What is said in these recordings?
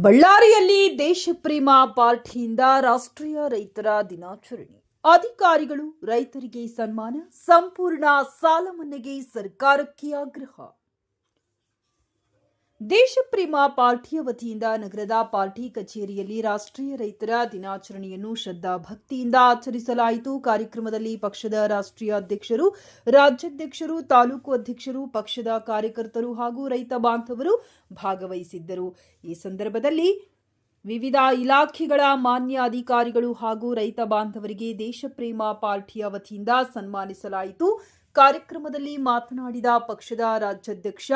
ಬಳ್ಳಾರಿಯಲ್ಲಿ ದೇಶಪ್ರೇಮ ಪಾರ್ಟಿಯಿಂದ ರಾಷ್ಟ್ರೀಯ ರೈತರ ದಿನಾಚರಣೆ. ಅಧಿಕಾರಿಗಳು ರೈತರಿಗೆ ಸನ್ಮಾನ ಸಂಪೂರ್ಣ ಸಾಲ ಮನ್ನೆಗೆ ಸರ್ಕಾರಕ್ಕೆ ಆಗ್ರಹ. ದೇಶಪ್ರೇಮ ಪಾರ್ಟಿಯ ವತಿಯಿಂದ ನಗರದ ಪಾರ್ಟಿ ಕಚೇರಿಯಲ್ಲಿ ರಾಷ್ಟ್ರೀಯ ರೈತರ ದಿನಾಚರಣೆಯನ್ನು ಶ್ರದ್ಧಾ ಭಕ್ತಿಯಿಂದ ಆಚರಿಸಲಾಯಿತು. ಕಾರ್ಯಕ್ರಮದಲ್ಲಿ ಪಕ್ಷದ ರಾಷ್ಟ್ರೀಯ ಅಧ್ಯಕ್ಷರು, ರಾಜ್ಯಾಧ್ಯಕ್ಷರು, ತಾಲೂಕು ಅಧ್ಯಕ್ಷರು, ಪಕ್ಷದ ಕಾರ್ಯಕರ್ತರು ಹಾಗೂ ರೈತ ಬಾಂಧವರು ಭಾಗವಹಿಸಿದ್ದರು. ಈ ಸಂದರ್ಭದಲ್ಲಿ ವಿವಿಧ ಇಲಾಖೆಗಳ ಮಾನ್ಯ ಅಧಿಕಾರಿಗಳು ಹಾಗೂ ರೈತ ಬಾಂಧವರಿಗೆ ದೇಶಪ್ರೇಮ ಪಾರ್ಟಿಯ ವತಿಯಿಂದ ಸನ್ಮಾನಿಸಲಾಯಿತು. ಕಾರ್ಯಕ್ರಮದಲ್ಲಿ ಮಾತನಾಡಿದ ಪಕ್ಷದ ರಾಜ್ಯಾಧ್ಯಕ್ಷ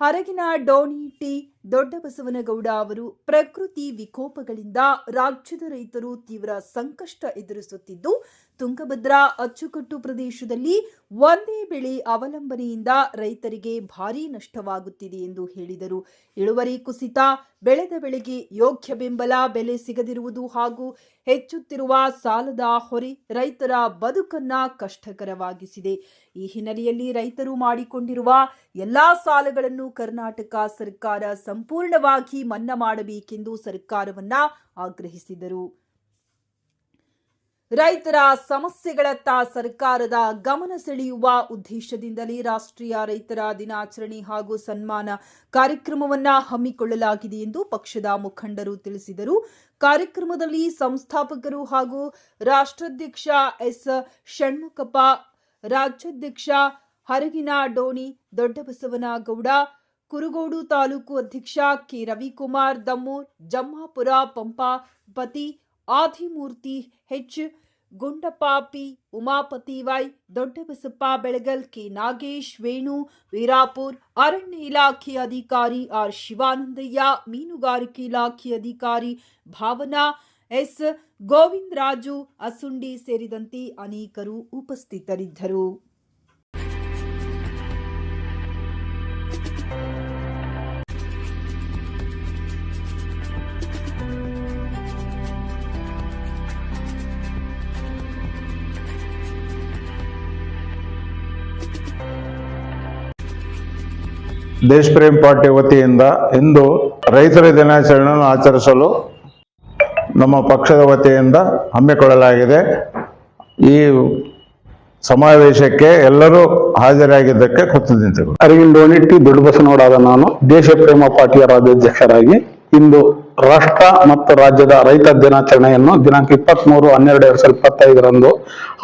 ಹರಗಿನ ಡೋನಿ ಟಿ ದೊಡ್ಡಬಸವನಗೌಡ ಅವರು ಪ್ರಕೃತಿ ವಿಕೋಪಗಳಿಂದ ರಾಜ್ಯದ ರೈತರು ತೀವ್ರ ಸಂಕಷ್ಟ ಎದುರಿಸುತ್ತಿದ್ದು ತುಂಗಭದ್ರಾ ಅಚ್ಚುಕಟ್ಟು ಪ್ರದೇಶದಲ್ಲಿ ಒಂದೇ ಬೆಳೆ ಅವಲಂಬನೆಯಿಂದ ರೈತರಿಗೆ ಭಾರೀ ನಷ್ಟವಾಗುತ್ತಿದೆ ಎಂದು ಹೇಳಿದರು. ಇಳುವರಿ ಕುಸಿತ, ಬೆಳೆದ ಬೆಳೆಗೆ ಯೋಗ್ಯ ಬೆಂಬಲ, ಬೆಲೆ ಸಿಗದಿರುವುದು ಹಾಗೂ ಹೆಚ್ಚುತ್ತಿರುವ ಸಾಲದ ಹೊರೆ ರೈತರ ಬದುಕನ್ನ ಕಷ್ಟಕರವಾಗಿಸಿದೆ. ಈ ಹಿನ್ನೆಲೆಯಲ್ಲಿ ರೈತರು ಮಾಡಿಕೊಂಡಿರುವ ಎಲ್ಲಾ ಸಾಲಗಳನ್ನು ಕರ್ನಾಟಕ ಸರ್ಕಾರ ಸಂಪೂರ್ಣವಾಗಿ ಮನ್ನಾ ಮಾಡಬೇಕೆಂದು ಸರ್ಕಾರವನ್ನ ಆಗ್ರಹಿಸಿದರು. ರೈತರ ಸಮಸ್ಯೆಗಳತ್ತ ಸರ್ಕಾರದ ಗಮನ ಸೆಳೆಯುವ ಉದ್ದೇಶದಿಂದಲೇ ರಾಷ್ಟ್ರೀಯ ರೈತರ ದಿನಾಚರಣೆ ಹಾಗೂ ಸನ್ಮಾನ ಕಾರ್ಯಕ್ರಮವನ್ನ ಹಮ್ಮಿಕೊಳ್ಳಲಾಗಿದೆ ಎಂದು ಪಕ್ಷದ ಮುಖಂಡರು ತಿಳಿಸಿದರು. ಕಾರ್ಯಕ್ರಮದಲ್ಲಿ ಸಂಸ್ಥಾಪಕರು ಹಾಗೂ ರಾಷ್ಟ್ರಾಧ್ಯಕ್ಷ ಎಸ್. ಷಣ್ಮುಖಪ್ಪ, ರಾಜ್ಯಾಧ್ಯಕ್ಷ ಹರಗಿನ ಡೋಣಿ, ದೊಡ್ಡಬಸವನಗೌಡ, ಕುರುಗೋಡು ತಾಲೂಕು ಅಧ್ಯಕ್ಷ K. Ravikumar Dammur Jammapura Pampapati Adimurthy H Gundappa P Umapathi Y Doddabasappa Belagal K Nagesh Venu Veerapur ಅರಣ್ಯ ಇಲಾಖೆ ಅಧಿಕಾರಿ ಆರ್ ಶಿವಾನಂದಯ್ಯ ಮೀನುಗಾರಿಕೆ ಇಲಾಖೆ ಅಧಿಕಾರಿ ಭಾವನಾ ಎಸ್ ಗೋವಿಂದರಾಜು ಅಸುಂಡಿ ಸೇರಿದಂತೆ ಅನೇಕರು ಉಪಸ್ಥಿತರಿದ್ದರು ದೇಶ ಪ್ರೇಮ್ ಪಾರ್ಟಿ ವತಿಯಿಂದ ಇಂದು ರೈತರ ದಿನಾಚರಣೆಯನ್ನು ಆಚರಿಸಲು ನಮ್ಮ ಪಕ್ಷದ ವತಿಯಿಂದ ಹಮ್ಮಿಕೊಳ್ಳಲಾಗಿದೆ. ಈ ಸಮಾವೇಶಕ್ಕೆ ಎಲ್ಲರೂ ಹಾಜರಾಗಿದ್ದಕ್ಕೆ ಕೃತಜ್ಞತೆಗಳು ಅರವಿಂದ್ ದೊಡ್ಡ ಬಸನೋಡಾದ ನಾನು ದೇಶ ಪ್ರೇಮ ಪಾರ್ಟಿಯ ರಾಜ್ಯಾಧ್ಯಕ್ಷರಾಗಿ ಇಂದು ರಾಷ್ಟ್ರ ಮತ್ತು ರಾಜ್ಯದ ರೈತ ದಿನಾಚರಣೆಯನ್ನು ದಿನಾಂಕ ಇಪ್ಪತ್ತ್ ಮೂರು ಹನ್ನೆರಡು, ಎರಡ್ ಸಾವಿರದ ಇಪ್ಪತ್ತೈದರಂದು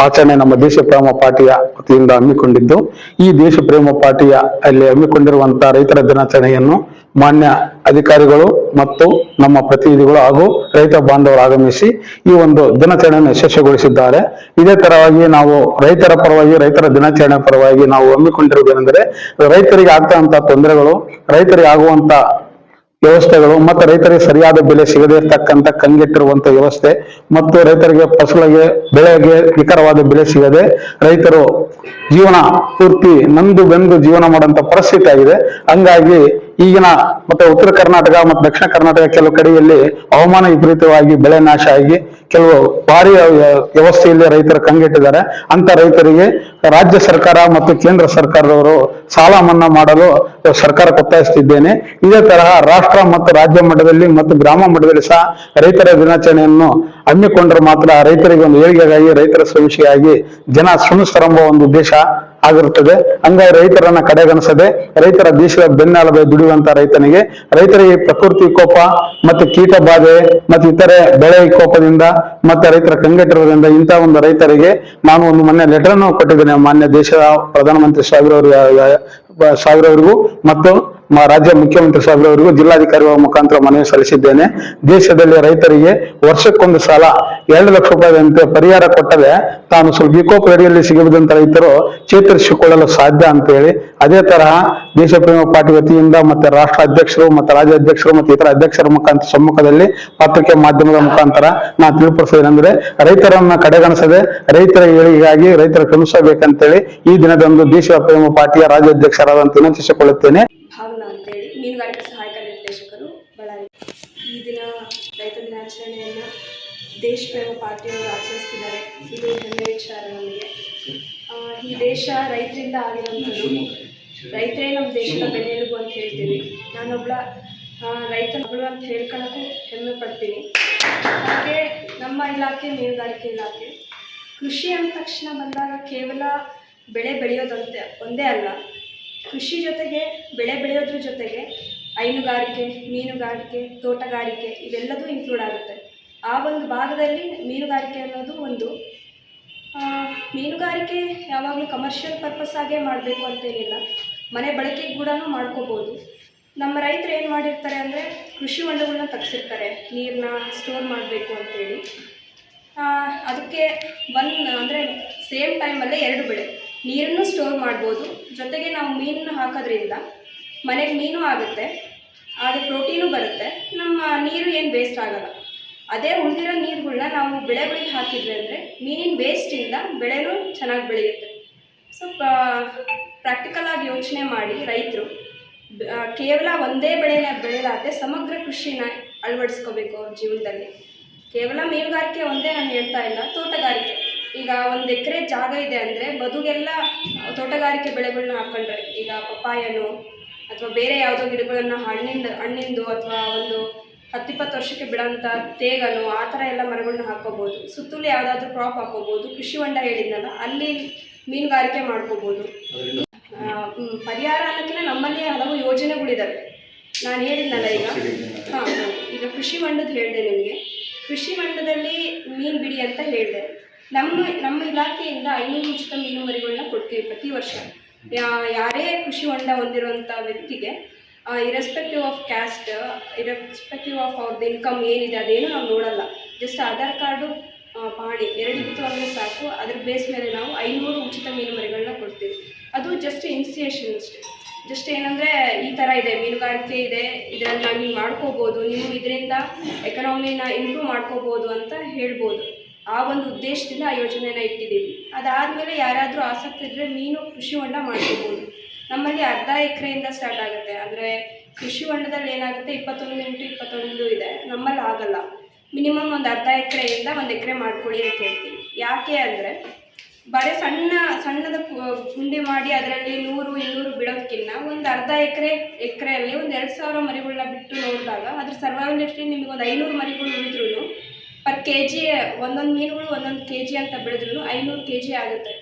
ಆಚರಣೆ ನಮ್ಮ ದೇಶ ಪ್ರೇಮ ಪಾರ್ಟಿಯ ವತಿಯಿಂದ ಹಮ್ಮಿಕೊಂಡಿದ್ದು. ಈ ದೇಶ ಪ್ರೇಮ ಪಾರ್ಟಿಯ ಅಲ್ಲಿ ಹಮ್ಮಿಕೊಂಡಿರುವಂತಹ ರೈತರ ದಿನಾಚರಣೆಯನ್ನು ಮಾನ್ಯ ಅಧಿಕಾರಿಗಳು ಮತ್ತು ನಮ್ಮ ಪ್ರತಿನಿಧಿಗಳು ಹಾಗೂ ರೈತ ಬಾಂಧವರು ಆಗಮಿಸಿ ಈ ಒಂದು ದಿನಾಚರಣೆಯನ್ನು ಯಶಸ್ವಿಗೊಳಿಸಿದ್ದಾರೆ. ಇದೇ ತರವಾಗಿ ನಾವು ರೈತರ ಪರವಾಗಿ, ರೈತರ ದಿನಾಚರಣೆ ಪರವಾಗಿ ನಾವು ಹಮ್ಮಿಕೊಂಡಿರುವುದೇನೆಂದರೆ ರೈತರಿಗೆ ಆಗ್ತಾ ತೊಂದರೆಗಳು, ರೈತರಿಗೆ ಆಗುವಂತ ವ್ಯವಸ್ಥೆಗಳು ಮತ್ತು ರೈತರಿಗೆ ಸರಿಯಾದ ಬೆಲೆ ಸಿಗದೇ ಇರತಕ್ಕಂತ ಕಂಗೆಟ್ಟಿರುವಂತ ವ್ಯವಸ್ಥೆ ಮತ್ತು ರೈತರಿಗೆ ಫಸಲಿಗೆ, ಬೆಳೆಗೆ ನಿಖರವಾದ ಬೆಲೆ ಸಿಗದೆ ರೈತರು ಜೀವನ ಪೂರ್ತಿ ನಂದು ಬೆಂದು ಜೀವನ ಮಾಡುವಂತ ಪರಿಸ್ಥಿತಿ ಆಗಿದೆ. ಹಂಗಾಗಿ ಈಗಿನ ಮತ್ತೆ ಉತ್ತರ ಕರ್ನಾಟಕ ಮತ್ತು ದಕ್ಷಿಣ ಕರ್ನಾಟಕ ಕೆಲವು ಕಡೆಯಲ್ಲಿ ಹವಾಮಾನ ವಿಪರೀತವಾಗಿ ಬೆಳೆ ನಾಶ ಆಗಿ ಕೆಲವು ಭಾರಿ ವ್ಯ- ವ್ಯವಸ್ಥೆಯಲ್ಲಿ ರೈತರು ಕಂಗೆಟ್ಟಿದ್ದಾರೆ. ಅಂತ ರೈತರಿಗೆ ರಾಜ್ಯ ಸರ್ಕಾರ ಮತ್ತು ಕೇಂದ್ರ ಸರ್ಕಾರದವರು ಸಾಲ ಮನ್ನಾ ಮಾಡಲು ಸರ್ಕಾರ ಒತ್ತಾಯಿಸುತ್ತಿದ್ದೇನೆ. ಇದೇ ತರಹ ರಾಷ್ಟ್ರ ಮತ್ತು ರಾಜ್ಯ ಮಟ್ಟದಲ್ಲಿ ಮತ್ತು ಗ್ರಾಮ ಮಟ್ಟದಲ್ಲಿ ಸಹ ರೈತರ ದಿನಾಚರಣೆಯನ್ನು ಹಮ್ಮಿಕೊಂಡ್ರೆ ಮಾತ್ರ ರೈತರಿಗೆ ಒಂದು ಏಳಿಗೆಗಾಗಿ, ರೈತರ ಸಮೀಕ್ಷೆಗಾಗಿ ಜನ ಶ್ರಮಿಸ್ತಾರೆಂಬ ಒಂದು ದೇಶ ಆಗಿರುತ್ತದೆ. ಹಂಗಾಗಿ ರೈತರನ್ನ ಕಡೆಗಣಿಸದೆ, ರೈತರ ದೇಶದ ಬೆನ್ನೆಲುಬೆ ದುಡಿಯುವಂತ ರೈತನಿಗೆ ರೈತರಿಗೆ ಪ್ರಕೃತಿ ಕೋಪ ಮತ್ತೆ ಕೀಟ ಬಾಧೆ ಮತ್ತೆ ಇತರೆ ಬೆಳೆ ಕೋಪದಿಂದ ಮತ್ತೆ ರೈತರ ಕಂಗೆಟ್ಟಿರೋದ್ರಿಂದ ಇಂತಹ ಒಂದು ರೈತರಿಗೆ ನಾನು ಒಂದು ಮೊನ್ನೆ ಲೆಟರ್ ಅನ್ನು ಕೊಟ್ಟಿದ್ದೇನೆ ಮಾನ್ಯ ದೇಶದ ಪ್ರಧಾನಮಂತ್ರಿ ಸಾವಿರ ಸಾವಿರವರೆಗೂ ಮತ್ತು ರಾಜ್ಯ ಮುಖ್ಯಮಂತ್ರಿ ಸಾಹೇಬ್ರವರಿಗೂ ಜಿಲ್ಲಾಧಿಕಾರಿಗಳ ಮುಖಾಂತರ ಮನವಿ ಸಲ್ಲಿಸಿದ್ದೇನೆ. ದೇಶದಲ್ಲಿ ರೈತರಿಗೆ ವರ್ಷಕ್ಕೊಂದು ಸಾಲ ಎರಡು ಲಕ್ಷ ರೂಪಾಯಿದಂತೆ ಪರಿಹಾರ ಕೊಟ್ಟರೆ ತಾನು ಸ್ವಲ್ಪ ವಿಕೋಪದಡಿಯಲ್ಲಿ ಸಿಗದಂತ ರೈತರು ಚೇತರಿಸಿಕೊಳ್ಳಲು ಸಾಧ್ಯ ಅಂತ ಹೇಳಿ. ಅದೇ ತರಹ ದೇಶ ಪ್ರೇಮ ಪಾರ್ಟಿ ವತಿಯಿಂದ ಮತ್ತೆ ರಾಷ್ಟ್ರ ಅಧ್ಯಕ್ಷರು ಮತ್ತೆ ರಾಜ್ಯ ಅಧ್ಯಕ್ಷರು ಮತ್ತೆ ಇತರ ಅಧ್ಯಕ್ಷರ ಮುಖಾಂತರ ಸಮ್ಮುಖದಲ್ಲಿ ಪತ್ರಿಕೆ ಮಾಧ್ಯಮದ ಮುಖಾಂತರ ನಾನು ತಿಳಿಪಡಿಸೋದೇನೆಂದ್ರೆ ರೈತರನ್ನ ಕಡೆಗಣಿಸದೆ ರೈತರ ಏಳಿಗೆಗಾಗಿ ರೈತರ ಶ್ರಮಿಸಬೇಕಂತೇಳಿ ಈ ದಿನದಂದು ದೇಶ ಪ್ರೇಮ ಪಾರ್ಟಿಯ ರಾಜ್ಯಾಧ್ಯಕ್ಷರಾದಂತೆ ವಿನಂತಿಸಿಕೊಳ್ಳುತ್ತೇನೆ. ಮೀನುಗಾರಿಕೆ ಸಹಾಯಕ ನಿರ್ದೇಶಕರು, ಬಳ್ಳಾರಿ. ಈ ದಿನ ರೈತ ದಿನಾಚರಣೆಯನ್ನು ದೇಶ ಪ್ರೇಮ ಪಾರ್ಟಿಯವರು ಆಚರಿಸ್ತಿದ್ದಾರೆ. ಇದು ಹೆಮ್ಮೆಯ ವಿಚಾರ ನಮಗೆ. ಈ ದೇಶ ರೈತರಿಂದ ಆಗಿರುವಂಥದ್ದು. ರೈತರೇ ನಮ್ಮ ದೇಶದ ಬೆನ್ನೆಲುಬು ಅಂತ ಹೇಳ್ತೀವಿ. ನಾನೊಬ್ಬಳ ರೈತ ಮಗಳು ಅಂತ ಹೇಳ್ಕೊಳ್ಳೋಕ್ಕೂ ಹೆಮ್ಮೆ ಪಡ್ತೀನಿ. ಹಾಗೆ ನಮ್ಮ ಇಲಾಖೆ, ಮೀನುಗಾರಿಕೆ ಇಲಾಖೆ, ಕೃಷಿ ಅಂದ ತಕ್ಷಣ ಬಂದಾಗ ಕೇವಲ ಬೆಳೆ ಬೆಳೆಯೋದಂತೆ, ಒಂದೇ ಅಲ್ಲ. ಕೃಷಿ ಜೊತೆಗೆ, ಬೆಳೆ ಬೆಳೆಯೋದ್ರ ಜೊತೆಗೆ ಹೈನುಗಾರಿಕೆ, ಮೀನುಗಾರಿಕೆ, ತೋಟಗಾರಿಕೆ ಇವೆಲ್ಲದೂ ಇನ್ಕ್ಲೂಡ್ ಆಗುತ್ತೆ. ಆ ಒಂದು ಭಾಗದಲ್ಲಿ ಮೀನುಗಾರಿಕೆ ಅನ್ನೋದು ಒಂದು ಮೀನುಗಾರಿಕೆ ಯಾವಾಗಲೂ ಕಮರ್ಷಿಯಲ್ ಪರ್ಪಸ್ ಆಗೇ ಮಾಡಬೇಕು ಅಂತೇನಿಲ್ಲ. ಮನೆ ಬಳಕೆಗೆ ಕೂಡ ಮಾಡ್ಕೋಬೋದು. ನಮ್ಮ ರೈತರು ಏನು ಮಾಡಿರ್ತಾರೆ ಅಂದರೆ, ಕೃಷಿ ಹೊಂಡಗಳನ್ನ ತಗ್ಸಿರ್ತಾರೆ. ನೀರನ್ನ ಸ್ಟೋರ್ ಮಾಡಬೇಕು ಅಂತೇಳಿ. ಅದಕ್ಕೆ ಒನ್ ಅಂದರೆ ಸೇಮ್ ಟೈಮಲ್ಲೇ ಎರಡು ಬೆಳೆ. ನೀರನ್ನು ಸ್ಟೋರ್ ಮಾಡ್ಬೋದು. ಜೊತೆಗೆ ನಾವು ಮೀನನ್ನು ಹಾಕೋದ್ರಿಂದ ಮನೆಗೆ ಮೀನು ಆಗುತ್ತೆ. ಆದರೆ ಪ್ರೋಟೀನು ಬರುತ್ತೆ. ನಮ್ಮ ನೀರು ಏನು ವೇಸ್ಟ್ ಆಗಲ್ಲ. ಅದೇ ಉಳಿದಿರೋ ನೀರುಗಳನ್ನ ನಾವು ಬೆಳೆಗಳಿಗೆ ಹಾಕಿದ್ವಿ ಅಂದರೆ ಮೀನಿನ ವೇಸ್ಟಿಂದ ಬೆಳೆನೂ ಚೆನ್ನಾಗಿ ಬೆಳೆಯುತ್ತೆ. ಸೊ ಪ್ರಾಕ್ಟಿಕಲ್ ಆಗಿ ಯೋಚನೆ ಮಾಡಿ ರೈತರು ಕೇವಲ ಒಂದೇ ಬೆಳೆನ ಬೆಳೆಲಾದೆ ಸಮಗ್ರ ಕೃಷಿನ ಅಳವಡಿಸ್ಕೋಬೇಕು ಅವ್ರ ಜೀವನದಲ್ಲಿ. ಕೇವಲ ಮೀನುಗಾರಿಕೆ ಒಂದೇ ನಾನು ಹೇಳ್ತಾ ಇಲ್ಲ, ತೋಟಗಾರಿಕೆ. ಈಗ ಒಂದು ಎಕರೆ ಜಾಗ ಇದೆ ಅಂದರೆ ಬದುಗೆಲ್ಲ ತೋಟಗಾರಿಕೆ ಬೆಳೆಗಳನ್ನ ಹಾಕೊಂಡ್ರೆ. ಈಗ ಪಪ್ಪಾಯನೋ ಅಥವಾ ಬೇರೆ ಯಾವುದೋ ಗಿಡಗಳನ್ನು ಹಣ್ಣಿಂದ ಹಣ್ಣಿಂದು ಅಥವಾ ಒಂದು ಹತ್ತಿಪ್ಪತ್ತು ವರ್ಷಕ್ಕೆ ಬಿಡೋಂಥ ತೇಗನೋ ಆ ಥರ ಎಲ್ಲ ಮರಗಳನ್ನ ಹಾಕೋಬೋದು. ಸುತ್ತಲೂ ಯಾವುದಾದ್ರೂ ಕ್ರಾಪ್ ಹಾಕೋಬೋದು. ಕೃಷಿ ಹೊಂಡ ಹೇಳಿದ್ನಲ್ಲ ಅಲ್ಲಿ ಮೀನುಗಾರಿಕೆ ಮಾಡ್ಕೋಬೋದು. ಪರಿಹಾರ ಅನ್ನೋಕ್ಕಿಂತ ನಮ್ಮಲ್ಲಿ ಹಲವು ಯೋಜನೆಗಳಿದ್ದಾವೆ ನಾನು ಹೇಳಿದ್ನಲ್ಲ ಈಗ. ಹಾಂ. ಈಗ ಕೃಷಿ ಹೊಂಡದ ಹೇಳಿದೆ ನಿಮಗೆ. ಕೃಷಿ ಹೊಂಡದಲ್ಲಿ ಮೀನು ಬಿಡಿ ಅಂತ ಹೇಳಿದೆ. ನಮ್ಮ ನಮ್ಮ ಇಲಾಖೆಯಿಂದ ಐನೂರು ಉಚಿತ ಮೀನು ಮರಿಗಳನ್ನ ಕೊಡ್ತೀವಿ ಪ್ರತಿ ವರ್ಷ. ಯಾರೇ ಕೃಷಿ ಹೊಂಡ ಹೊಂದಿರುವಂಥ ವ್ಯಕ್ತಿಗೆ irrespective of caste irrespective of ಅವ್ರದ್ದು ಇನ್ಕಮ್ ಏನಿದೆ ಅದೇನು ನಾವು ನೋಡಲ್ಲ. ಜಸ್ಟ್ ಆಧಾರ್ ಕಾರ್ಡು ಪಹಣಿ ಎರಡಿತ್ತು ಅಂದರೆ ಸಾಕು. ಅದ್ರ ಬೇಸ್ ಮೇಲೆ ನಾವು ಐನೂರು ಉಚಿತ ಮೀನುವರಿಗಳನ್ನ ಕೊಡ್ತೀವಿ. ಅದು ಜಸ್ಟ್ ಇನ್ಸಿಯೇಷನ್ ಅಷ್ಟೇ. ಜಸ್ಟ್ ಏನಂದರೆ ಈ ಥರ ಇದೆ, ಮೀನುಗಾರಿಕೆ ಇದೆ, ಇದರಲ್ಲಿ ನಾವು ನೀವು ಮಾಡ್ಕೋಬೋದು, ನೀವು ಇದರಿಂದ ಎಕನಾಮಿನ ಇಂಪ್ರೂವ್ ಮಾಡ್ಕೋಬೋದು ಅಂತ ಹೇಳ್ಬೋದು. ಆ ಒಂದು ಉದ್ದೇಶದಿಂದ ಆ ಯೋಜನೆನ ಇಟ್ಟಿದ್ದೀವಿ. ಅದಾದಮೇಲೆ ಯಾರಾದರೂ ಆಸಕ್ತಿ ಇದ್ದರೆ ಮೀನು ಕೃಷಿ ಹೊಂಡ ಮಾಡ್ಕೋಬೋದು. ನಮ್ಮಲ್ಲಿ ಅರ್ಧ ಎಕರೆಯಿಂದ ಸ್ಟಾರ್ಟ್ ಆಗುತ್ತೆ. ಅಂದರೆ ಕೃಷಿ ಹೊಂಡದಲ್ಲಿ ಏನಾಗುತ್ತೆ, ಇಪ್ಪತ್ತೊಂದು ಇಂಟು ಇಪ್ಪತ್ತೊಂದು ಇದೆ. ನಮ್ಮಲ್ಲಿ ಆಗಲ್ಲ. ಮಿನಿಮಮ್ ಒಂದು ಅರ್ಧ ಎಕರೆಯಿಂದ ಒಂದು ಎಕರೆ ಮಾಡ್ಕೊಳ್ಳಿ ಅಂತ ಹೇಳ್ತೀವಿ. ಯಾಕೆ ಅಂದರೆ, ಬರೀ ಸಣ್ಣ, ಸಣ್ಣದ ಗುಂಡಿ ಮಾಡಿ ಅದರಲ್ಲಿ ನೂರು, ಇನ್ನೂರು ಬಿಡೋದಕ್ಕಿಂತ ಒಂದು ಅರ್ಧ ಎಕರೆ, ಎಕರೆಯಲ್ಲಿ ಒಂದು ಎರಡು ಸಾವಿರ ಮರಿಗಳನ್ನ ಬಿಟ್ಟು ನೋಡಿದಾಗ ಅದ್ರ ಎಷ್ಟು ನಿಮಗೆ ಒಂದು ಐನೂರು ಮರಿಗಳು ಉಳಿದ್ರೂ ಪರ್ ಕೆ ಜಿ ಒಂದೊಂದು ಮೀನುಗಳು ಒಂದೊಂದು ಕೆ ಜಿ ಅಂತ ಬೆಳೆದ್ರೂ ಐನೂರು ಕೆ ಜಿ ಆಗುತ್ತೆ.